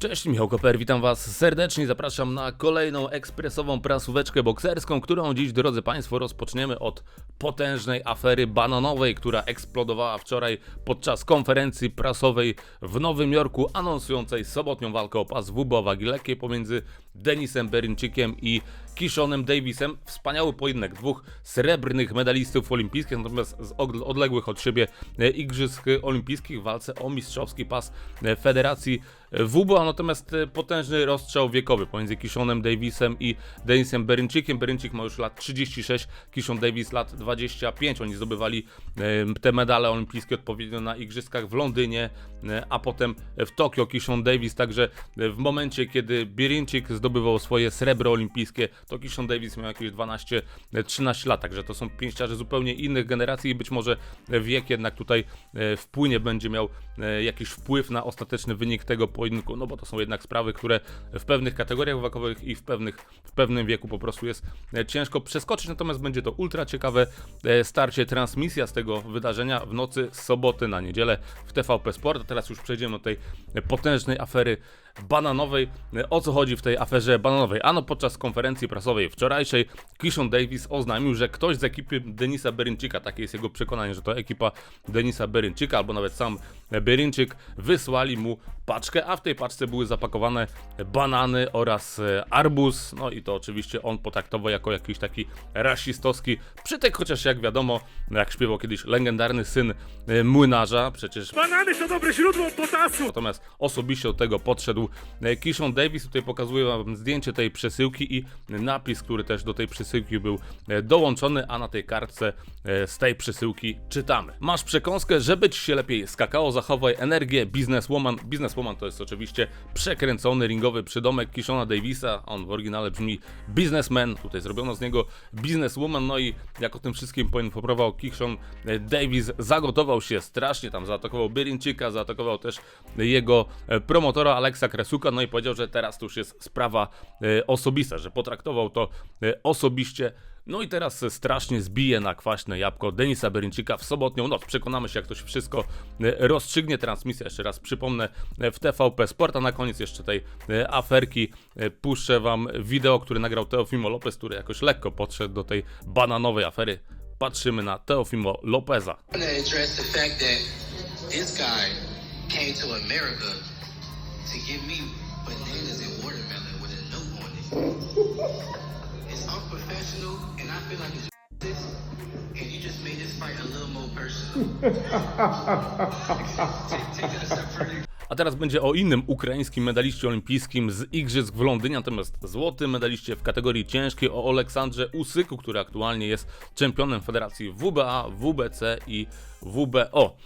Cześć, Michał Koper, witam Was serdecznie. Zapraszam na kolejną ekspresową prasóweczkę bokserską, którą dziś, drodzy Państwo, rozpoczniemy od potężnej afery bananowej, która eksplodowała wczoraj podczas konferencji prasowej w Nowym Jorku, anonsującej sobotnią walkę o pas WBO wagi lekkiej pomiędzy Denisem Berinczykiem i Kishonem Davisem. Wspaniały pojedynek dwóch srebrnych medalistów olimpijskich, natomiast z od- odległych od siebie e, Igrzysk Olimpijskich w walce o mistrzowski pas e, Federacji e, WBO, natomiast potężny rozstrzał wiekowy pomiędzy Kishonem Davisem i Denisem Berynczykiem. Berynczyk ma już lat 36, Kishon Davis lat 25. Oni zdobywali te medale olimpijskie odpowiednio na Igrzyskach w Londynie, a potem w Tokio Kishon Davis, także w momencie, kiedy Berynczyk zdobywał swoje srebro olimpijskie, to Kishon Davis miał jakieś 12-13 lat, także to są pięściarze zupełnie innych generacji i być może wiek jednak tutaj e, wpłynie, będzie miał e, jakiś wpływ na ostateczny wynik tego pojedynku, no bo to są jednak sprawy, które w pewnych kategoriach wagowych i w, pewnych, w pewnym wieku po prostu jest e, ciężko przeskoczyć, natomiast będzie to ultra ciekawe e, starcie, transmisja z tego wydarzenia w nocy z soboty na niedzielę w TVP Sport, a teraz już przejdziemy do tej e, potężnej afery bananowej. E, O co chodzi w tej aferze bananowej? Ano podczas konferencji prasowej wczorajszej Kishon Davis oznajmił, że ktoś z ekipy Denisa Berynczyka, takie jest jego przekonanie, że to ekipa Denisa Berynczyka, albo nawet sam Berynczyk, wysłali mu paczkę, a w tej paczce były zapakowane banany oraz e, arbuz. No i to oczywiście on potraktował jako jakiś taki rasistowski przytyk, chociaż jak wiadomo, jak śpiewał kiedyś legendarny syn e, młynarza, przecież Banany to dobre źródło potasu! Natomiast osobiście do tego podszedł e, Kishon Davis. Tutaj pokazuję wam zdjęcie tej przesyłki i napis, który też do tej przesyłki był e, dołączony, a na tej kartce e, z tej przesyłki czytamy. Masz przekąskę, żeby ci się lepiej skakało, zachowaj energię, bizneswoman. Bizneswoman to jest oczywiście przekręcony ringowy przydomek Kishona Davisa. On w oryginale brzmi businessman. Tutaj zrobiono z niego businesswoman. No i jak o tym wszystkim poinformował Kishon Davis, zagotował się strasznie, tam zaatakował Byrinczyka, zaatakował też jego promotora Aleksa Kresuka, no i powiedział, że teraz to już jest sprawa e, osobista, że potraktował to e, osobiście. No i teraz strasznie zbije na kwaśne jabłko Denisa Berynczyka w sobotnią noc. Przekonamy się, jak to się wszystko e, rozstrzygnie. Transmisja, jeszcze raz przypomnę, w TVP Sport, a na koniec jeszcze tej aferki puszczę wam wideo, które nagrał Teofimo Lopez, który jakoś lekko podszedł do tej bananowej afery. Patrzymy na Teofimo Lopeza. I want to address the fact that this guy came to America to give me bananas and watermelon with a note on it. It's unprofessional, and I feel like it's and you just made this fight a little more personal. A teraz będzie o innym ukraińskim medaliście olimpijskim z Igrzysk w Londynie, natomiast złotym medaliście w kategorii ciężkiej o Aleksandrze Usyku, który aktualnie jest czempionem Federacji WBA, WBC i WBO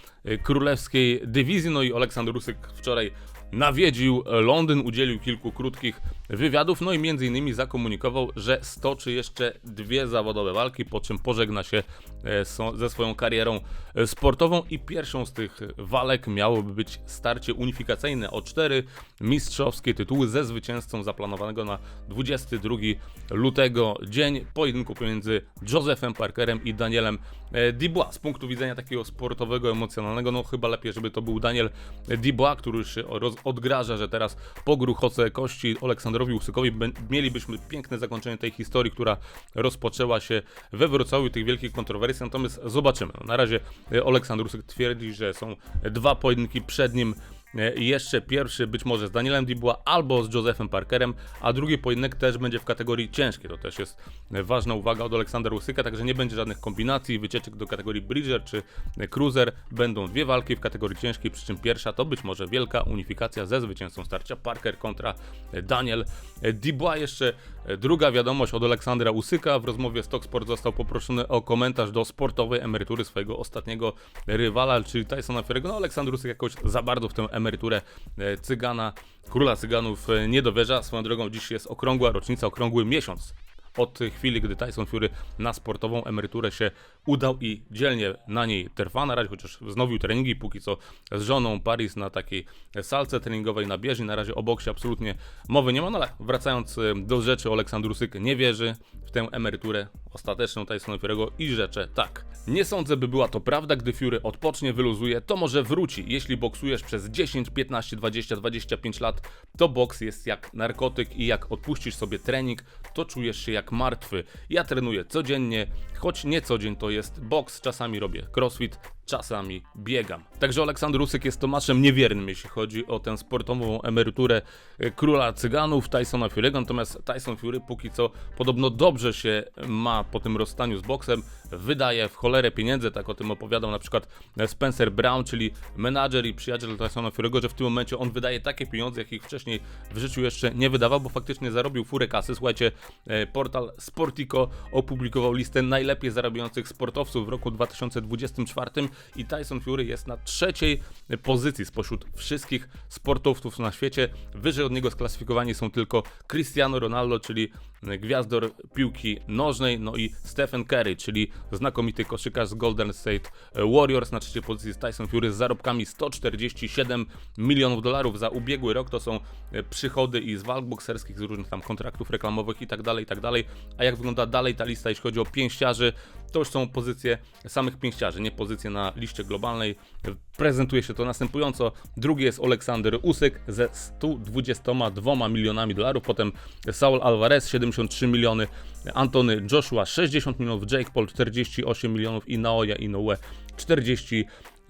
królewskiej dywizji. No i Aleksander Usyk wczoraj nawiedził. Londyn, udzielił kilku krótkich wywiadów, no i między innymi zakomunikował, że stoczy jeszcze dwie zawodowe walki, po czym pożegna się e, ze swoją karierą e, sportową. I pierwszą z tych walek miałoby być starcie unifikacyjne o cztery. Mistrzowskie tytuły ze zwycięzcą zaplanowanego na 22 lutego dzień. Pojedynku pomiędzy Josephem Parkerem i Danielem e, Dubois. Z punktu widzenia takiego sportowego, emocjonalnego, no chyba lepiej, żeby to był Daniel Dubois, który już odgraża, że teraz po gruchoce kości Aleksandrowi Usykowi. Bę- mielibyśmy piękne zakończenie tej historii, która rozpoczęła się we Wrocławiu, tych wielkich kontrowersji, natomiast zobaczymy. No, na razie e, Aleksander Usyk twierdzi, że są dwa pojedynki przed nim Jeszcze pierwszy być może z Danielem Dubois albo z Josephem Parkerem, a drugi pojedynek też będzie w kategorii ciężkiej. To też jest e, ważna uwaga od Aleksandra Usyka, także nie będzie żadnych kombinacji, wycieczek do kategorii Bridger czy e, Cruiser. Będą dwie walki w kategorii ciężkiej, przy czym pierwsza to być może wielka unifikacja ze zwycięzcą starcia Parker kontra e, Daniel e, Dubois. Jeszcze e, druga wiadomość od Aleksandra Usyka. W rozmowie z Talksport został poproszony o komentarz do sportowej emerytury swojego ostatniego rywala, czyli Tysona Fury'ego. No Aleksander Usyk jakoś za bardzo w tę emeryturę e, cygana, króla cyganów e, nie dowierza. Swoją drogą dziś jest okrągła rocznica, okrągły miesiąc od chwili, gdy Tyson Fury na sportową emeryturę się udał i dzielnie na niej trwa na razie, chociaż wznowił treningi, póki co z żoną Paris na takiej salce treningowej na bieżni. Na razie o boksie absolutnie mowy nie ma, no ale wracając y, do rzeczy, Oleksandr Usyk nie wierzy w tę emeryturę ostateczną Tysona Fury'ego i rzecze tak. Nie sądzę, by była to prawda, gdy Fury odpocznie, wyluzuje, to może wróci. Jeśli boksujesz przez 10, 15, 20, 25 lat, to boks jest jak narkotyk i jak odpuścisz sobie trening, to czujesz się jak martwy. Ja trenuję codziennie, choć nie co dzień to jest boks, czasami robię crossfit, czasami biegam. Także Aleksander Usyk jest Tomaszem niewiernym, jeśli chodzi o tę sportową emeryturę e, króla cyganów Tysona Fury'ego, natomiast Tyson Fury póki co podobno dobrze się ma po tym rozstaniu z boksem, wydaje w cholerę pieniędzy, tak o tym opowiadał na przykład Spencer Brown, czyli menadżer i przyjaciel Tysona Fury'ego, że w tym momencie on wydaje takie pieniądze, jakich wcześniej w życiu jeszcze nie wydawał, bo faktycznie zarobił furę kasy. Słuchajcie, e, portal Sportico opublikował listę najlepiej zarabiających sportowców w roku 2024 i Tyson Fury jest na trzeciej pozycji spośród wszystkich sportowców na świecie. Wyżej od niego sklasyfikowani są tylko Cristiano Ronaldo, czyli gwiazdor piłki nożnej, no i Stephen Curry, czyli znakomity koszykarz z Golden State Warriors. Na trzeciej pozycji Tyson Fury z zarobkami 147 milionów dolarów za ubiegły rok. To są e, przychody i z walk bokserskich, z różnych tam kontraktów reklamowych i tak dalej, i tak dalej. A jak wygląda dalej ta lista, jeśli chodzi o pięściarzy, to już są pozycje samych pięściarzy, nie pozycje na liście globalnej. Prezentuje się to następująco. Drugi jest Aleksander Usyk ze 122 milionami dolarów, potem Saul Alvarez 73 miliony, Antony Joshua 60 milionów, Jake Paul 48 milionów i Naoya Inoue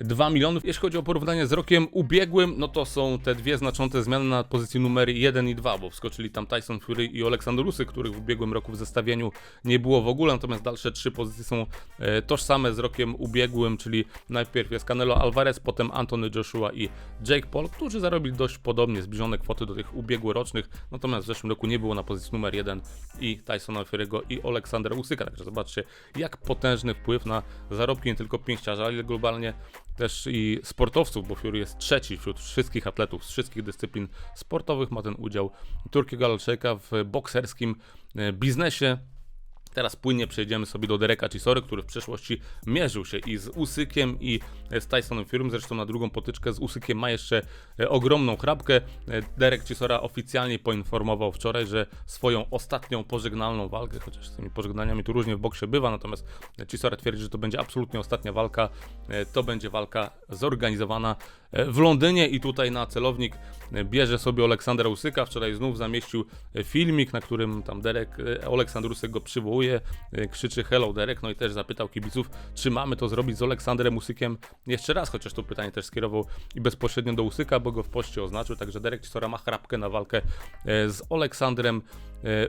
42 milionów. Jeśli chodzi o porównanie z rokiem ubiegłym, no to są te dwie znaczące zmiany na pozycji numery 1 i 2, bo wskoczyli tam Tyson Fury i Aleksander Usyk, których w ubiegłym roku w zestawieniu nie było w ogóle, natomiast dalsze trzy pozycje są e, tożsame z rokiem ubiegłym, czyli najpierw jest Canelo Alvarez, potem Anthony Joshua i Jake Paul, którzy zarobili dość podobnie zbliżone kwoty do tych ubiegłorocznych, natomiast w zeszłym roku nie było na pozycji numer 1 i Tysona Fury'ego i Aleksandra Usyka, także zobaczcie jak potężny wpływ na zarobki nie tylko pięściarza, ale globalnie też i sportowców, bo Fury jest trzeci wśród wszystkich atletów z wszystkich dyscyplin sportowych, ma ten udział Turkiego Alczejka w bokserskim e, biznesie. Teraz płynnie przejdziemy sobie do Dereka Chisory, który w przeszłości mierzył się i z Usykiem i z Tysonem Fury. Zresztą na drugą potyczkę z Usykiem ma jeszcze e, ogromną chrapkę. E, Derek Chisora oficjalnie poinformował wczoraj, że swoją ostatnią pożegnalną walkę, chociaż z tymi pożegnaniami tu różnie w boksie bywa, natomiast Chisora twierdzi, że to będzie absolutnie ostatnia walka. E, To będzie walka zorganizowana w Londynie i tutaj na celownik bierze sobie Aleksandra Usyka. Wczoraj znów zamieścił filmik, na którym tam Derek, Aleksander Usyk go przywołuje, krzyczy hello Derek, no i też zapytał kibiców, czy mamy to zrobić z Aleksandrem Usykiem? Jeszcze raz, chociaż to pytanie też skierował i bezpośrednio do Usyka, bo go w poście oznaczył, także Derek Chisora ma chrapkę na walkę e, z Aleksandrem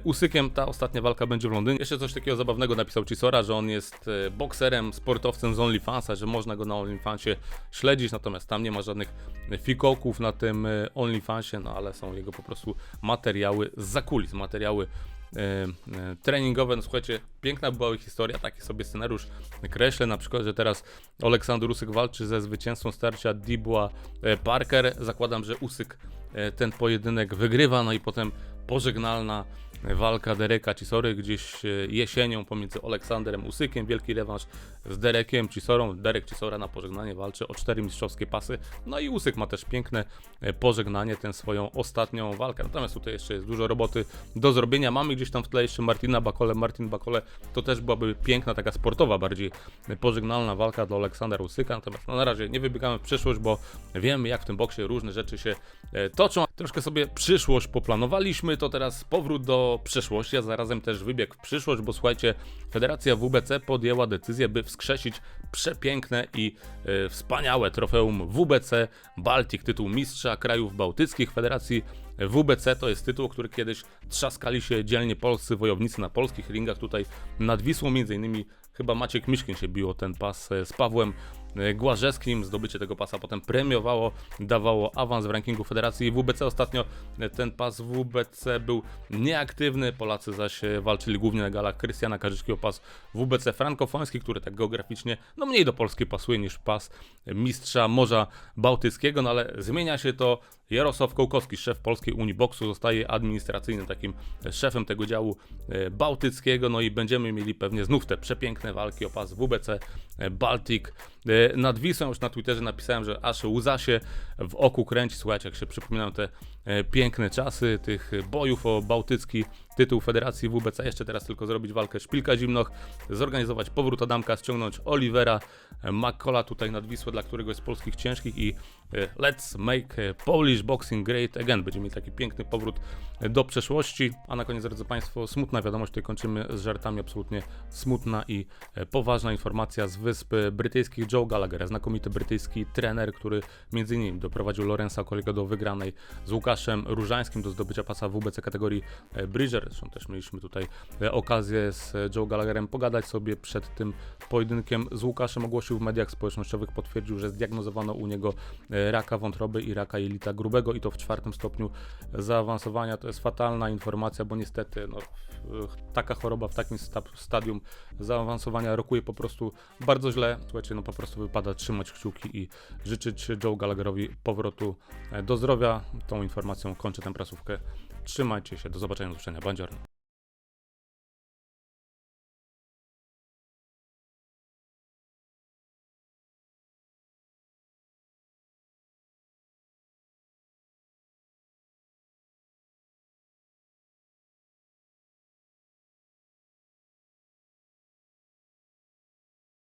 Usykiem. Ta ostatnia walka będzie w Londynie. Jeszcze coś takiego zabawnego napisał Chisora, że on jest e, bokserem, sportowcem z OnlyFansa, że można go na OnlyFansie śledzić, natomiast tam nie ma żadnych fikołków na tym e, OnlyFansie, no ale są jego po prostu materiały z zakulis, materiały e, e, treningowe. No słuchajcie, piękna była historia, taki sobie scenariusz kreślę, na przykład, że teraz Aleksander Usyk walczy ze zwycięzcą starcia Dibła e, Parker. Zakładam, że Usyk e, ten pojedynek wygrywa, no i potem pożegnalna walka Dereka Chisory gdzieś e, jesienią pomiędzy Aleksandrem Usykiem, wielki rewanż z Derekiem Chisorą. Derek Chisora na pożegnanie walczy o cztery mistrzowskie pasy, no i Usyk ma też piękne e, pożegnanie, tę swoją ostatnią walkę. Natomiast tutaj jeszcze jest dużo roboty do zrobienia. Mamy gdzieś tam w tle jeszcze Martina Bakole. Martin Bakole to też byłaby piękna, taka sportowa bardziej pożegnalna walka dla Aleksandra Usyka. Natomiast no, na razie nie wybiegamy w przyszłość, bo wiemy jak w tym boksie różne rzeczy się e, toczą. Troszkę sobie przyszłość poplanowaliśmy, to teraz powrót do przeszłości, a zarazem też wybieg w przyszłość, bo słuchajcie, Federacja WBC podjęła decyzję, by wskrzesić przepiękne i e, wspaniałe trofeum WBC Baltic, tytuł mistrza krajów bałtyckich. Federacji WBC to jest tytuł, który kiedyś trzaskali się dzielnie polscy wojownicy na polskich ringach tutaj nad Wisłą, między innymi chyba Maciek Miszkin się biło ten pas e, z Pawłem e, Głażewskim. Zdobycie tego pasa potem premiowało, dawało awans w rankingu Federacji WBC. Ostatnio e, ten pas WBC był nieaktywny, Polacy zaś walczyli głównie na galach Krystiana Karzyckiego, pas WBC frankofoński, który tak geograficznie no mniej do Polski pasuje niż pas mistrza Morza Bałtyckiego, no ale zmienia się to Jarosław Kołkowski, szef Polskiej Unii Boksu, zostaje administracyjnym takim szefem tego działu e, bałtyckiego. No i będziemy mieli pewnie znów te przepiękne walki o pas WBC e, Baltic. E, Nad Wisłą już na Twitterze napisałem, że aż łza się w oku kręci. Słuchajcie, jak się przypominają te e, piękne czasy tych bojów o bałtycki tytuł Federacji WBC. Jeszcze teraz tylko zrobić walkę Szpilka Zimnoch, zorganizować powrót Adamka, ściągnąć Olivera, e, McCalla tutaj nad Wisłę dla któregoś z polskich ciężkich i let's make Polish boxing great again. Będziemy mieli taki piękny powrót do przeszłości. A na koniec, drodzy Państwo, smutna wiadomość, tutaj kończymy z żartami, absolutnie smutna i poważna informacja z Wysp Brytyjskich. Joe Gallagher, znakomity brytyjski trener, który innymi doprowadził Lorenza Kolego do wygranej z Łukaszem Różańskim do zdobycia pasa WBC kategorii e, Bridger. Zresztą też mieliśmy tutaj e, okazję z Joe Gallagherem pogadać sobie przed tym pojedynkiem z Łukaszem. Ogłosił w mediach społecznościowych, potwierdził, że zdiagnozowano u niego e, raka wątroby i raka jelita grubego i to w czwartym stopniu zaawansowania. To jest fatalna informacja, bo niestety no, taka choroba w takim sta- stadium zaawansowania rokuje po prostu bardzo źle. Słuchajcie, no po prostu wypada trzymać kciuki i życzyć Joe Gallagherowi powrotu e, do zdrowia. Tą informacją kończę tę prasówkę. Trzymajcie się, do zobaczenia, do usłyszenia. Bandziorno.